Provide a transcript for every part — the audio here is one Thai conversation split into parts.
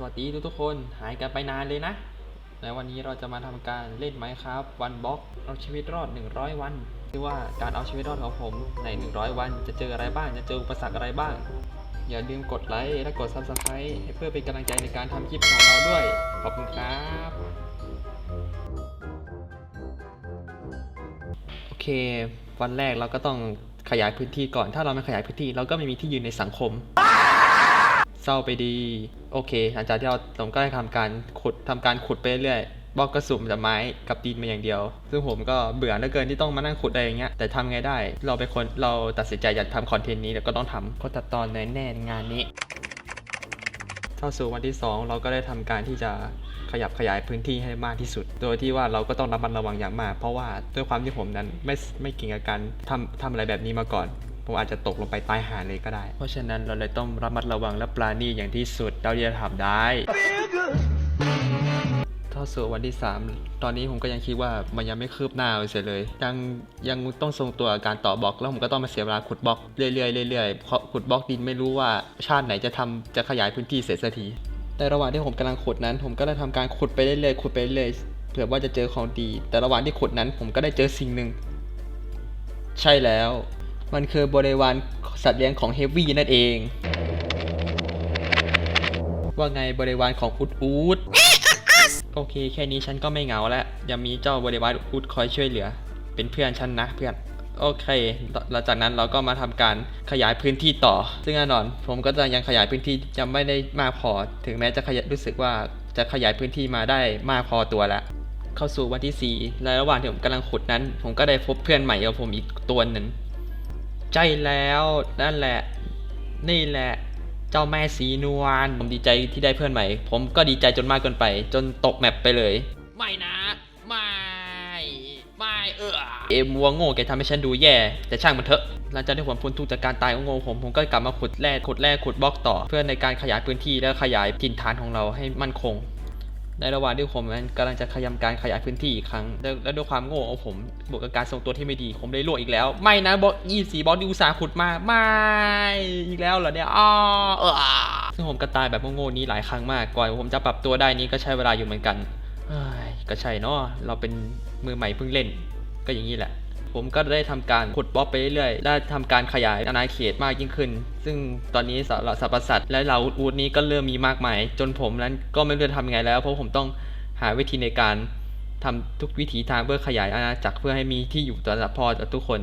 สวัสดีทุกทุกคนหายกันไปนานเลยนะ ในวันนี้เราจะมาทำการเล่นไหมครับวันบล็อกเอาชีวิตรอด 100 วันคือว่าการเอาชีวิตรอดของผมใน 100 วันจะเจออะไรบ้าง จะเจออุปสรรคอะไรบ้าง อย่าลืมกดไลค์และกด Subscribe ให้เพื่อเป็นกำลังใจในการทำคลิปของเราด้วย ขอบคุณครับโอเค วันแรกเราก็ต้องขยายพื้นที่ก่อน ถ้าเราไม่ขยายพื้นที่เราก็ไม่มีที่ยืนในสังคม ศร้าไปดี โอเค หลังจากที่เราผมก็ได้ทำการขุดทำการขุดไปเรื่อยบล็อกกระสุนแต่ไม้กับดินมาอย่างเดียว ซึ่งผมก็เบื่อเหลือเกินที่ต้องมานั่งขุดอะไรอย่างเงี้ยแต่ทำไงได้ เราเป็นคนเราตัดสินใจอยากทำคอนเทนต์นี้แล้วก็ต้องทำก็ตัดตอนแน่แน่งานนี้ เข้าสู่วันที่ 2 เราก็ได้ทำการที่จะขยับขยายพื้นที่ให้มากที่สุด โดยที่ว่าเราก็ต้องระมัดระวังอย่างมาก เพราะว่าด้วยความที่ผมนั้นไม่ไม่เก่งกับการทำทำอะไรแบบนี้มาก่อน ผมอาจจะตกลงไปตายหาเลยก็ได้ เพราะฉะนั้นเราเลยต้องระมัดระวังและปราณีอย่างที่สุดเราจะทำได้เข้าสู่วันที่ 3 ตอนนี้ผมก็ยังคิดว่ามันยังไม่คืบหน้าเลยเสียเลย ยังยังต้องทรงตัวกับการต่อบล็อก แล้วผมก็ต้องมาเสียเวลาขุดบล็อกเรื่อยๆเรื่อยๆเพราะขุดบล็อกดินไม่รู้ว่าชาติไหนจะทำจะขยายพื้นที่เสร็จสักทีในระหว่างที่ผมกำลังขุดนั้น ผมก็ได้ทำการขุดไปเรื่อยๆขุดไปเรื่อยๆเผื่อว่าจะเจอของดี แต่ระหว่างที่ขุดนั้นผมก็ได้เจอสิ่งหนึ่งใช่แล้ว มันคือบริวารสัตว์เลี้ยงของเฮฟวี่นั่นเอง ว่าไงบริวารของอุดอูดโอเค แค่นี้ฉันก็ไม่เหงาแล้ว ยังมีเจ้าบริวารอุดอูดคอยช่วยเหลือ เป็นเพื่อนฉันนะเพื่อนโอเคหลังจากนั้นเราก็มาทำการขยายพื้นที่ต่อ ซึ่งแน่นอน ผมก็จะยังขยายพื้นที่ยังไม่ได้มากพอ ถึงแม้จะขยายรู้สึกว่าจะขยายพื้นที่มาได้มากพอตัวแล้ว เข้าสู่วันที่4และระหว่างที่ผมกำลังขุดนั้น ผมก็ได้พบเพื่อนใหม่กับผมอีกตัวหนึ่ง ใช่แล้วนั่นแหละ นี่แหละ เจ้าแม่สีนวลผมดีใจที่ได้เพื่อนใหม่ ผมก็ดีใจจนมากเกินไป จนตกแมปไปเลย ไม่นะ ไม่ ไม่เออเอ็มวัวโง่แกทำให้ฉันดูแย่ แต่ช่างมันเถอะหลังจากที่ผมพ้นทุกข์จากการตายของโง่ผมผมก็กลับมาขุดแร่ขุดแร่ขุดบล็อกต่อ เพื่อในการขยายพื้นที่และขยายถิ่นฐานของเราให้มั่นคง ในระหว่างที่ผมกำลังจะขยำการขยายพื้นที่อีกครั้ง และด้วยความโง่ของผมบวกกับการทรงตัวที่ไม่ดี ผมได้ลวกอีกแล้ว ไม่นะบล็อกยี่สีบล็อกที่อุตสาขุดมาไม่อีกแล้วเหรอเนี่ยอ๋อเออซึ่งผมก็ตายแบบโง่ๆนี้หลายครั้งมากกว่าผมจะปรับตัวได้นี้ก็ใช้เวลาอยู่เหมือนกันก็ใช่เนาะเราเป็นมือใหม่เพิ่งเล่น ก็อย่างนี้แหละ ผมก็ได้ทำการขุดบล็อกไปเรื่อยๆได้ทำการขยายอาณาเขตมากยิ่งขึ้น ซึ่งตอนนี้สารสรรพสัตว์และเหล่าอูดนี้ก็เริ่มมีมากมาย จนผมนั้นก็ไม่รู้จะทำยังไงแล้ว เพราะผมต้องหาวิธีในการทำทุกวิถีทางเพื่อขยายอาณาจักรเพื่อให้มีที่อยู่สำหรับพ่อต่อทุกคน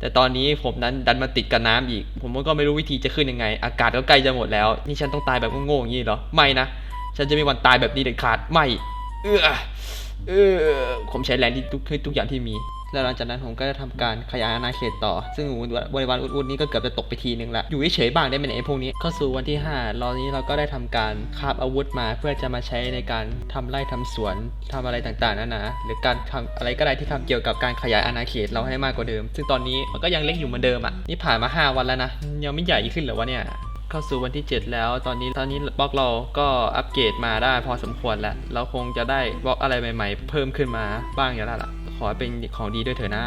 แต่ตอนนี้ผมนั้นดันมาติดกับน้ำอีก ผมก็ไม่รู้วิธีจะขึ้นยังไง อากาศก็ใกล้จะหมดแล้ว นี่ฉันต้องตายแบบโง่ๆอย่างนี้เหรอ ไม่นะ ฉันจะไม่มีวันตายแบบนี้เด็ดขาด ไม่ เออเออผมใช้แรงที่ทุกทุกอย่างที่มี แล้วหลังจากนั้นผมก็จะทำการขยายอาณาเขตต่อ ซึ่งบริวารอุดๆนี้ก็เกือบจะตกไปทีนึงละ อยู่เฉยๆบ้างได้ไหมเนี่ยไอ้พวกนี้ เข้าสู่วันที่5รอบนี้เราก็ได้ทำการคาบอาวุธมา เพื่อจะมาใช้ในการทำไร่ทำสวนทำอะไรต่างๆนั่นนะหรือการทำอะไรก็ได้ที่ทำเกี่ยวกับการขยายอาณาเขตเราให้มากกว่าเดิม ซึ่งตอนนี้มันก็ยังเล็กอยู่เหมือนเดิมอะ นี่ผ่านมา 5 วันแล้วนะ ยังไม่ใหญ่ขึ้นหรอวะเนี่ยเข้าสู่วันที่ 7 แล้ว ตอนนี้ ตอนนี้บล็อกเราก็อัปเกรดมาได้พอสมควรแล้ว เราคงจะได้บล็อกอะไรใหม่ ๆ เพิ่มขึ้นมาบ้างอย่างนั้นละ อให้เป็นของดีด้วยเถอะนะ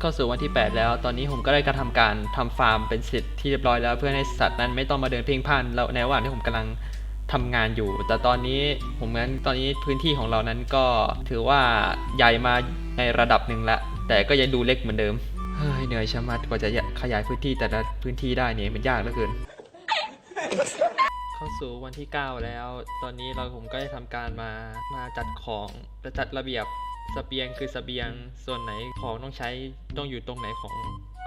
เข้าสู่วันที่ 8 แล้ว ตอนนี้ผมก็ได้กระทำการทำฟาร์มเป็นเสร็จที่เรียบร้อยแล้ว เพื่อให้สัตว์นั้นไม่ต้องมาเดินเพ่งพ่านแล้วในระหว่างที่ผมกำลังทำงานอยู่ แต่ตอนนี้ผมนั้นตอนนี้พื้นที่ของเรานั้นก็ถือว่าใหญ่มาในระดับหนึ่งละแต่ก็ยังดูเล็กเหมือนเดิมเฮ้ยเหนื่อยชะมัดกว่าจะขยายพื้นที่แต่ละพื้นที่ได้เนี่ยมันยากเหลือเกิน เข้าสู่วันที่ 9 แล้ว ตอนนี้เราผมก็ได้ทำการมามาจัดของจะจัดระเบียบ เสบียงคือเสบียงส่วนไหนของต้องใช้ต้องอยู่ตรงไหนของ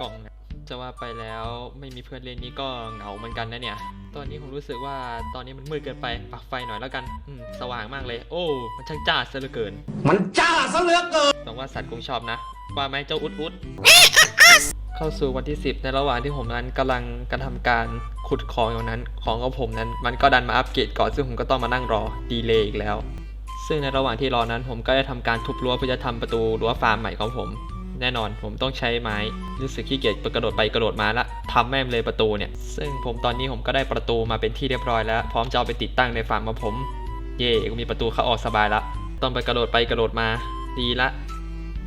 กล่องเนี่ยจะว่าไปแล้วไม่มีเพื่อนเล่นนี้ก็เหงาเหมือนกันนะเนี่ย ตอนนี้ผมรู้สึกว่าตอนนี้มันมืดเกินไปปักไฟหน่อยแล้วกันอืมสว่างมากเลย โอ้ มันช่างจ้าซะเหลือเกิน มันจ้าซะเหลือเกินหวังว่าสัตว์คงชอบนะ ว่าไหมเจ้าอุดอุดเข้าสู่วันที่ 10 ในระหว่างที่ผมนั้นกำลังกระทำการขุดของอยู่นั้น ของของผมนั้น มันก็ดันมาอัปเกรดก่อนซึ่งผมก็ต้องมานั่งรอดีเลย์อีกแล้ว ซึ่งในระหว่างที่รอนั้นผมก็ได้ทำการทุบรั้วเพื่อจะทำประตูรั้วฟาร์มใหม่ของผม แน่นอนผมต้องใช้ไม้รู้สึกขี้เกียจกระโดดไปกระโดดมาละทำแม่เลยประตูเนี่ย ซึ่งผมตอนนี้ผมก็ได้ประตูมาเป็นที่เรียบร้อยแล้ว พร้อมจะเอาไปติดตั้งในฟาร์มของผม เย่ก็มีประตูเข้าออกสบายละต้องไปกระโดดไปกระโดดมาดีละ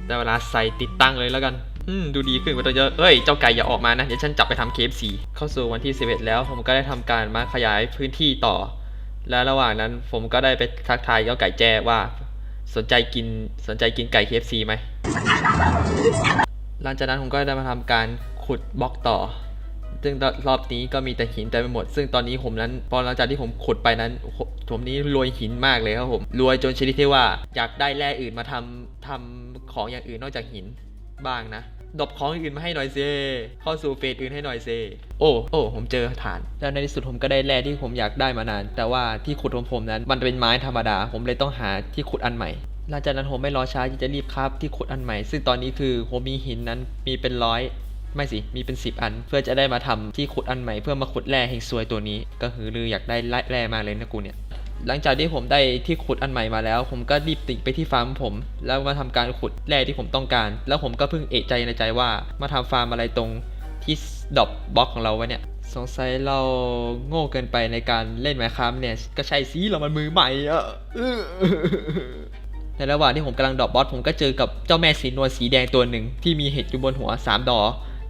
ได้เวลาใส่ติดตั้งเลยแล้วกันอืมดูดีขึ้นกว่าตัวเยอะ เอ้ย เจ้าไก่อย่าออกมานะ เดี๋ยวฉันจับไปทำเคฟสีเข้าสู่วันที่ 11 แล้ว ผมก็ได้ทำการมาขยายพื้นที่ต่อ และระหว่างนั้นผมก็ได้ไปทักทายเจ้าไก่แจ้ว่า สนใจกินสนใจกินไก่ KFC ไหมหลังจากนั้นผมก็ได้มาทำการขุดบล็อกต่อ ซึ่งรอบนี้ก็มีแต่หินเต็มไปหมด ซึ่งตอนนี้ผมนั้นพอหลังจากที่ผมขุดไปนั้น ผมผมนี้รวยหินมากเลยครับผมรวยจนชนิดที่ว่าอยากได้แร่อื่นมาทำทำของอย่างอื่นนอกจากหินบ้างนะ ดรอปของอื่นมาให้หน่อยเซเข้าสู่เฟสอื่นให้หน่อยเซโอ้โอ้ผมเจอฐาน แล้วในที่สุดผมก็ได้แร่ที่ผมอยากได้มานาน แต่ว่าที่ขุดของผมนั้น มันเป็นไม้ธรรมดา ผมเลยต้องหาที่ขุดอันใหม่หลังจากนั้นผมไม่รอช้าที่จะรีบคราบที่ขุดอันใหม่ ซึ่งตอนนี้คือผมมีหินนั้นมีเป็นร้อยไม่สิ มีเป็น 10 อัน เพื่อจะได้มาทำที่ขุดอันใหม่เพื่อมาขุดแร่แห่งซวยตัวนี้ ก็คือลืออยากได้แร่มากเลยนะกูเนี่ย หลังจากที่ผมได้ที่ขุดอันใหม่มาแล้ว ผมก็รีบติดไปที่ฟาร์มผม แล้วมาทำการขุดแร่ที่ผมต้องการ แล้วผมก็เพิ่งเอะใจในใจว่ามาทำฟาร์มอะไรตรงที่ดรอปบล็อกของเราวะเนี่ยสงสัยเราโง่เกินไปในการเล่นไมค์ครับเนี่ย ก็ใช่สิเรามันมือใหม่อะอื้อในระหว่างที่ผมกำลังดรอปบอสผมก็เจอกับเจ้าแม่สีนวลสีแดงตัวหนึ่ง ที่มีเห็ดอยู่บนหัวสามดอก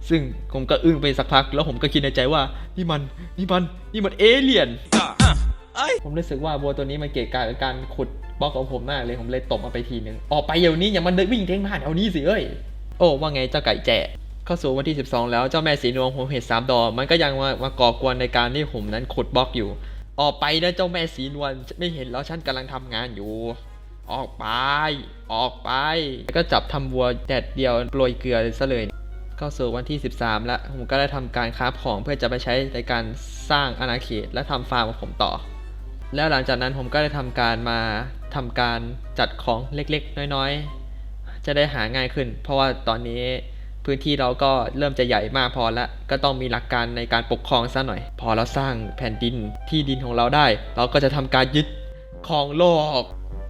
ซึ่งผมก็อึ้งไปสักพัก แล้วผมก็คิดในใจว่า นี่มัน นี่มัน นี่มันเอเลี่ยน ผมรู้สึกว่าวัวตัวนี้มันเกะกะกับการขุดบล็อกของผมมากเลยผมเลยตบมันไปทีนึงออกไปเดี๋ยวนี้อย่ามันเดินวิ่งเท่งผ่านแถวนี้สิเอ้ยโอ้ว่าไงเจ้าไก่แจ้เข้าสู่วันที่ 12 แล้วเจ้าแม่สีนวลผมเห็ดสามดอกมันก็ยังมามาก่อกวนในการที่ผมนั้นขุดบล็อกอยู่ ออกไปนะเจ้าแม่สีนวลไม่เห็นแล้วฉันกำลังทำงานอยู่ ออกไป ออกไปแล้วก็จับทำวัวแดดเดียวโปรยเกลือซะเลยเข้าสู่วันที่ 13 แล้วผมก็ได้ทำการค้าของเพื่อจะไปใช้ในการสร้างอาณาเขตและทำฟาร์มของผมต่อ แล้วหลังจากนั้นผมก็ได้ทำการมาทำการจัดของเล็กๆ น้อยๆ จะได้หาง่ายขึ้น เพราะว่าตอนนี้พื้นที่เราก็เริ่มจะใหญ่มากพอแล้ว ก็ต้องมีหลักการในการปกครองซะหน่อย พอเราสร้างแผ่นดินที่ดินของเราได้ เราก็จะทำการยึดครองโลก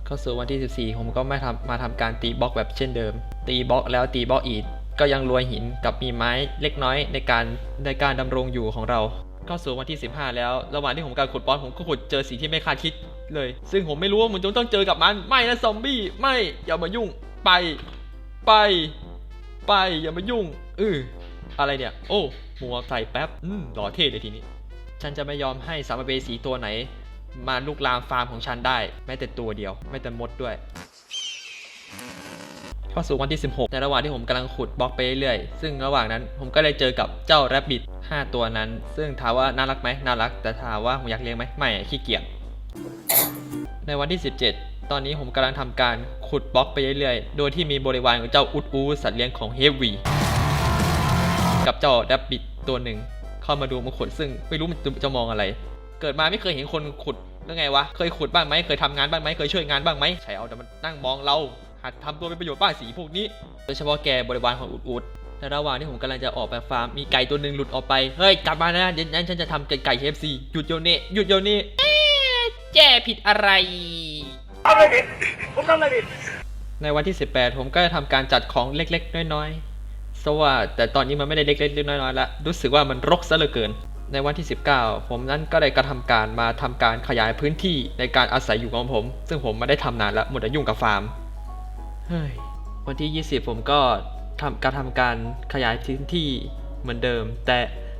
เข้าสู่วันที่ 14 ผมก็ไมาทำมาทำการตีบล็อกแบบเช่นเดิม ตีบล็อกแล้วตีบล็อกอีก ก็ยังรวยหินกับมีไม้เล็กน้อยในการในการดำรงอยู่ของเรา เข้าสู่วันที่ 15 แล้ว ระหว่างที่ผมกำลังขุดบอสผมก็ขุดเจอสิ่งที่ไม่คาดคิดเลย ซึ่งผมไม่รู้ว่าผมจะต้องเจอกับมัน ไม่นะซอมบี้ ไม่ อย่ามายุ่ง ไป ไป ไป อย่ามายุ่งเอออะไรเนี่ย โอ้มัวใส่แป๊บ อืมหล่อเท่เลยทีนี้ ฉันจะไม่ยอมให้สามเบสีตัวไหน มาลุกลามฟาร์มของฉันได้ แม้แต่ตัวเดียว ไม่แต่มดด้วย เข้าสู่วันที่ 16 ในระหว่างที่ผมกำลังขุดบล็อกไปเรื่อยๆ ซึ่งระหว่างนั้นผมก็ได้เจอกับเจ้าแรบบิท5ตัวนั้น ซึ่งถามว่าน่ารักไหมน่ารัก แต่ถามว่าผมอยากเลี้ยงไหมไม่ขี้เกียจ ในวันที่ 17 ตอนนี้ผมกำลังทำการขุดบล็อกไปเรื่อยๆ โดยที่มีบริวารของเจ้าอุดอูสัตว์เลี้ยงของเฮฟวีกับเจ้าแรบบิทตัวหนึ่งเข้ามาดูมาขุดซึ่งไม่รู้มันจะมองอะไร เกิดมาไม่เคยเห็นคนขุดแล้วไงวะ เคยขุดบ้างไหม เคยทำงานบ้างไหม เคยช่วยงานบ้างไหมใช่เอาแต่มันนั่งมองเรา หัดทำตัวเป็นประโยชน์บ้างสีพวกนี้ โดยเฉพาะแกบริวารของอุดอุดในระหว่างที่ผมกำลังจะออกไปฟาร์มมีไก่ตัวหนึ่งหลุดออกไป เฮ้ย กลับมานะเดี๋ยวนั้นฉันจะทำไก่ไก่เคฟซีหยุดเดี๋ยวนี้หยุดเดี๋ยวนี้เอ๊ะแจ้ผิดอะไร ทำอะไรผิดผมทำอะไรผิดในวันที่ 18 ผมก็จะทำการจัดของเล็กๆ น้อยๆสว่าแต่ตอนนี้มันไม่ได้เล็กๆน้อยๆแล้วรู้สึกว่ามันรกซะเหลือเกิน ในวันที่ 19 ผมนั้นก็ได้กระทำการมาทำการขยายพื้นที่ในการอาศัยอยู่ของผม ซึ่งผมไม่ได้ทำนานแล้วหมดแต่ยุ่งกับฟาร์ม เฮ้ยวันที่ 20 ผมก็ทำการทำการขยายพื้นที่เหมือนเดิม แต่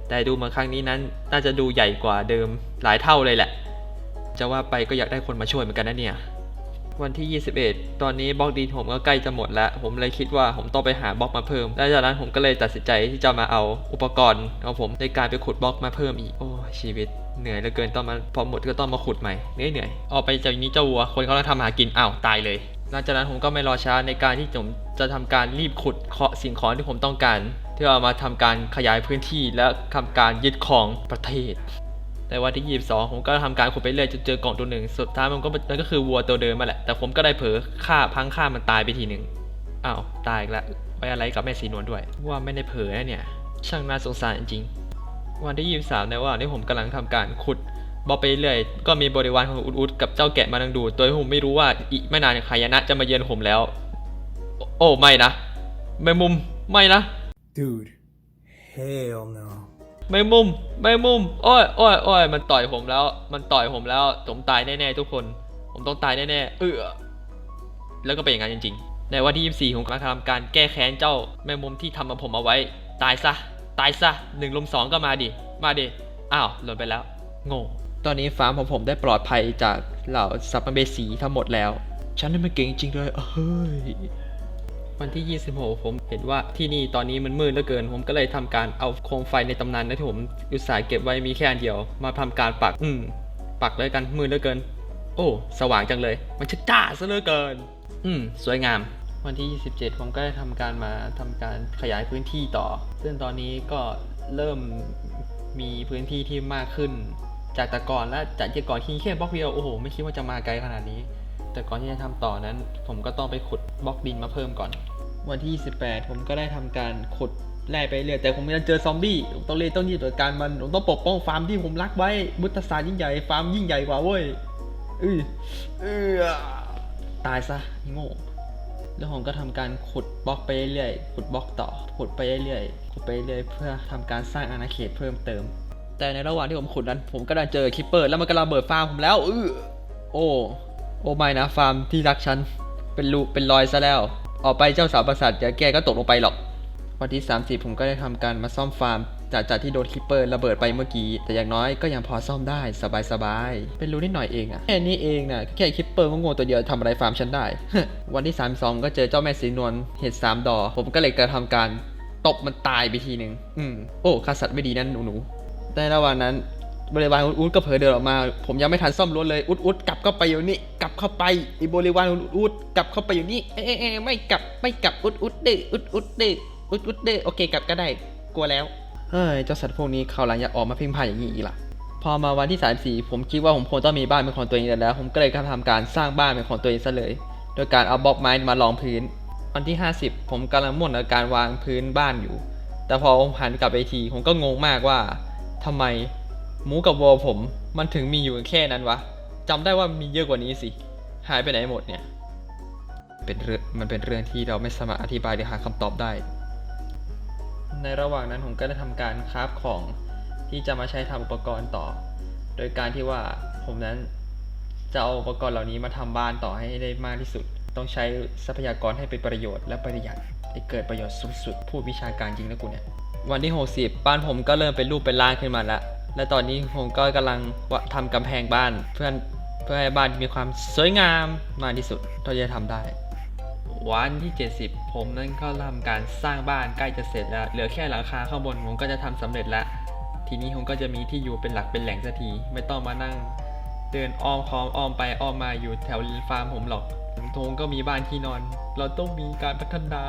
แต่ดูเหมือนครั้งนี้นั้น น่าจะดูใหญ่กว่าเดิมหลายเท่าเลยแหละ จะว่าไปก็อยากได้คนมาช่วยเหมือนกันนะเนี่ย วันที่ 21 ตอนนี้บล็อกดินผมก็ใกล้จะหมดแล้ว ผมเลยคิดว่าผมต้องไปหาบล็อกมาเพิ่มและจากนั้นผมก็เลยตัดสินใจที่จะมาเอาอุปกรณ์ของผมในการไปขุดบล็อกมาเพิ่มอีก โอ้ชีวิตเหนื่อยเหลือเกินต้องมาพอหมดก็ต้องมาขุดใหม่เหนื่อยเหนื่อยออกไปจากนี้เจ้าวัวคนเขากำลังทำหากินอ้าวตายเลย หลังจากนั้นผมก็ไม่รอช้าในการที่ผมจะทำการรีบขุดเคาะสิ่งของที่ผมต้องการที่เอามาทำการขยายพื้นที่และทำการยึดครองประเทศในวันที่ 22 ผมก็ทำการขุดไปเรื่อยจนเจอกล่องตัวหนึ่งสุดท้ายมันก็มันก็คือวัวตัวเดิมมาแหละแต่ผมก็ได้เผลอฆ่าพังฆ่ามันตายไปทีหนึ่งอ้าวตายอีกแล้วไว้อะไรกับแม่สีนวลด้วย ว่าไม่ได้เผลอนะเนี่ย ช่างน่าสงสารจริงวันที่ 23 ในว่าที่ผมกำลังทำการขุด บล็อกไปเรื่อยก็มีบริวารของอุดอุดกับเจ้าแกะมานั่งดู โดยผมไม่รู้ว่าอีกไม่นานขายนะจะมาเยือนผมแล้ว โอ้ไม่นะแมงมุมไม่นะ Dude hell no แมงมุมแมงมุมโอ้ยโอ้ยโอ้ยมันต่อยผมแล้ว มันต่อยผมแล้วผมตายแน่ๆทุกคน ผมต้องตายแน่ๆเออแล้วก็เป็นอย่างนั้นจริง ๆ ในวันที่ 24ผมกำลังทำการแก้แค้นเจ้าแมงมุมที่ทำมาผมเอาไว้ ตายซะ ตายซะหนึ่งลุมสองก็มาดิ มาดิ อ้าวหล่นไปแล้ว โง่ ตอนนี้ฟาร์มของผมได้ปลอดภัยจากเหล่าสัพเบสีทั้งหมดแล้ว ฉันนี่มันเก่งจริงเลยเฮ้ย วันที่ 26 ผมเห็นว่าที่นี่ตอนนี้มันมืดเหลือเกิน ผมก็เลยทำการเอาโคมไฟในตำนานนะที่ผมอุตส่าห์เก็บไว้มีแค่อันเดียว มาทำการปัก อืม ปักเลยกันมืดเหลือเกิน โอ้ สว่างจังเลย มันชัดจ้าซะเหลือเกิน อืม สวยงามวันที่ 27 ผมก็ได้ทำการมาทำการขยายพื้นที่ต่อ ซึ่งตอนนี้ก็เริ่มมีพื้นที่ที่มากขึ้น จากแต่ก่อนและจากที่ก่อนที่แค่บล็อกเดียวโอ้โหไม่คิดว่าจะมาไกลขนาดนี้ แต่ก่อนที่จะทำต่อนั้น ผมก็ต้องไปขุดบล็อกดินมาเพิ่มก่อน วันที่28ผมก็ได้ทำการขุดแร่ไปเรื่อยแต่ผมยังเจอซอมบี้ผมต้องเลยต้องรีบจัดการมันผมต้องปกป้องฟาร์มที่ผมรักไว้บุตสารยิ่งใหญ่ฟาร์มยิ่งใหญ่กว่าเว้ยเออเออตายซะโง่แล้วผมก็ทำการขุดบล็อกไปเรื่อยขุดบล็อกต่อขุดไปเรื่อยขุดไปเรื่อยเพื่อทำการสร้างอาณาเขตเพิ่มเติม แต่ในระหว่างที่ผมขุดนั้น ผมก็ได้เจอคิปเปอร์แล้วมันก็ระเบิดฟาร์มผมแล้วเออโอ้โอ้ไม่นะฟาร์มที่รักฉันเป็นรูเป็นรอยซะแล้ว ออกไปเจ้าสาวประสาทเดี๋ยวแกก็ตกลงไปหรอก วันที่ 30 ผมก็ได้ทำการมาซ่อมฟาร์มจากจากที่โดนคิปเปอร์ระเบิดไปเมื่อกี้ แต่อย่างน้อยก็ยังพอซ่อมได้สบายๆ เป็นรูนิดหน่อยเองอะแค่นี้เองนะแค่คิปเปอร์ก็โง่ตัวเดียวทำอะไรฟาร์มฉันได้ วันที่ 32 ก็เจอเจ้าแม่สีนวลเห็ดสามดอ ผมก็เลยกระทำการตบมันตายไปทีหนึ่งอืมโอ้ฆ่าสัตว์ไม่ดีนั่นหนูๆ แต่ระหว่างนั้น บริวารอุดอุดก็เผลอเดินออกมา ผมยังไม่ทันซ่อมรถเลยอุดอุดกลับเข้าไปอยู่นี่กลับเข้าไปไอีบริวารอุดอุดกลับเข้าไปอยู่นี่เอ๊ะเอ๊ะเอ๊ะไม่กลับไม่กลับอุดอุดเด้ออุดอุดเด้ออุดอุดเด้อโอเคกลับก็ได้กลัวแล้วเฮ้ยเจ้าสัตว์พวกนี้เขาวหลังอยาออกมาพิงพายอย่างนี้อีกล่ะพอมาวันที่34ผมคิดว่าผมคงต้องมีบ้านเป็นของตัวเองแล้ว ผมก็เลยทำการสร้างบ้านเป็นของตัวเองซะเลย โดยการเอาบล็อกไม้มารองพื้น วันที่ 50 ผมกำลังม่นกับการวางพื้นบ้านอยู่ แต่พอผมหันกลับไปที ผมก็งงมากว่า ทำไมหมูกับวัวผมมันถึงมีอยู่แค่นั้นวะจำได้ว่ามีเยอะกว่านี้สิ หายไปไหนหมดเนี่ย เป็นเรื่องมันเป็นเรื่องที่เราไม่สามารถอธิบายหรือหาคำตอบได้ ในระหว่างนั้นผมก็ได้ทำการคราฟของที่จะมาใช้ทำอุปกรณ์ต่อ โดยการที่ว่าผมนั้นจะเอาอุปกรณ์เหล่านี้มาทำบ้านต่อให้ได้มากที่สุด ต้องใช้ทรัพยากรให้เป็นประโยชน์และประหยัดให้เกิดประโยชน์สูงสุดพูดวิชาการจริงนะกูเนี่ย วันที่ 60 บ้านผมก็เริ่มเป็นรูปเป็นร่างขึ้นมาแล้วและตอนนี้ผมก็กำลังว่าทำกำแพงบ้านเพื่อเพื่อให้บ้านมีความสวยงามมากที่สุดเท่าที่จะทำได้ วันที่ 70 ผมนั้นก็ทำการสร้างบ้านใกล้จะเสร็จแล้ว เหลือแค่หลังคาข้างบนผมก็จะทำสำเร็จแล้ว ทีนี้ผมก็จะมีที่อยู่เป็นหลักเป็นแหล่งสักที ไม่ต้องมานั่ง เดินอ้อมค้อมอ้อมไปอ้อมมาอยู่แถวฟาร์มผมหรอกผมก็มีบ้านที่นอน เราต้องมีการพัฒนา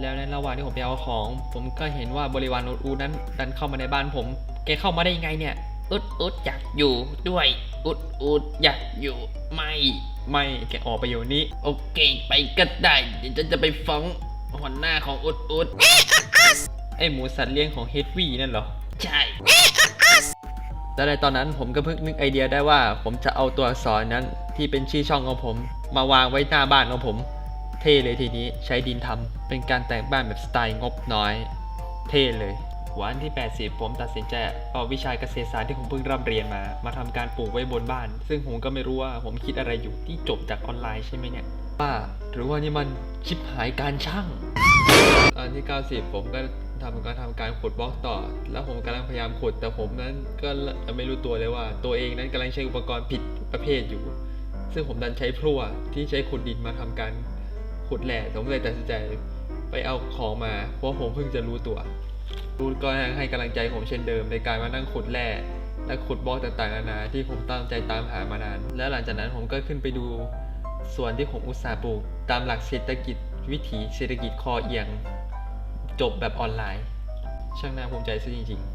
แล้วในระหว่างที่ผมไปเอาของ ผมก็เห็นว่าบริวารอุดอูนั้น ดันเข้ามาในบ้านผม แกเข้ามาได้ยังไงเนี่ยอุดอุดอยากอยู่ด้วยอุดอุดอยากอยู่ไม่ไม่แกออกไปอยู่นี้ โอเค ไปก็ได้เดี๋ยวฉันจะไปฟ้องหัวหน้าของอุดอุดไอหมูสัตว์เลี้ยงของเฮดวี่นั่นเหรอ ใช่และในตอนนั้นผมก็เพิ่งนึกไอเดียได้ว่า ผมจะเอาตัวอักษรนั้นที่เป็นชื่อช่องของผม มาวางไว้หน้าบ้านของผม เท่เลยทีนี้ใช้ดินทำเป็นการแต่งบ้านแบบสไตล์งบน้อย เท่เลย วันที่ 80 ผมตัดสินใจเอาวิชาเกษตรศาสตร์ที่ผมเพิ่งร่ำเรียนมา มาทำการปลูกไว้บนบ้าน ซึ่งผมก็ไม่รู้ว่าผมคิดอะไรอยู่ที่จบจากออนไลน์ใช่ไหมเนี่ยว่าหรือว่านี่มันชิบหายการช่างตอนที่ 90 ผมก็ทำการทำการขุดบล็อกต่อ แล้วผมกำลังพยายามขุดแต่ผมนั้นก็ไม่รู้ตัวเลยว่า ตัวเองนั้นกำลังใช้อุปกรณ์ผิดประเภทอยู่ ซึ่งผมดันใช้พลั่วที่ใช้ขุดดินมาทำการ ขุดแหล่ผมเลยตัดสินใจไปเอาของมา เพราะผมเพิ่งจะรู้ตัวรูดก็ยังให้กำลังใจผมเช่นเดิมในการมานั่งขุดแร่และขุดบล็อกต่างๆนานาที่ผมตั้งใจตามหามานาน และหลังจากนั้นผมก็ขึ้นไปดูส่วนที่ผมอุตส่าห์ปลูก ตามหลักเศรษฐกิจ วิถีเศรษฐกิจคอเอียง จบแบบออนไลน์ ช่างน่าภูมิใจซะจริง ๆ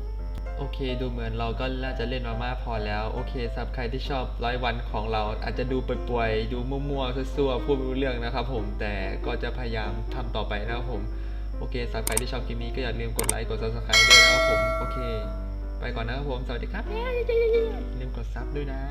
โอเค ดูเหมือนเราก็น่าจะเล่นมามากพอแล้ว โอเคสำหรับใครที่ชอบร้อยวันของเรา อาจจะดูป่วยๆ ดูมั่วๆซั่วๆพูดไม่รู้เรื่องนะครับผม แต่ก็จะพยายามทำต่อไปนะครับผม โอเคสำหรับใครที่ชอบคลิปนี้ก็อย่าลืมกดไลค์ กด subscribe ด้วยนะครับผม โอเค ไปก่อนนะครับผม สวัสดีครับอย่าลืมกดซับด้วยนะ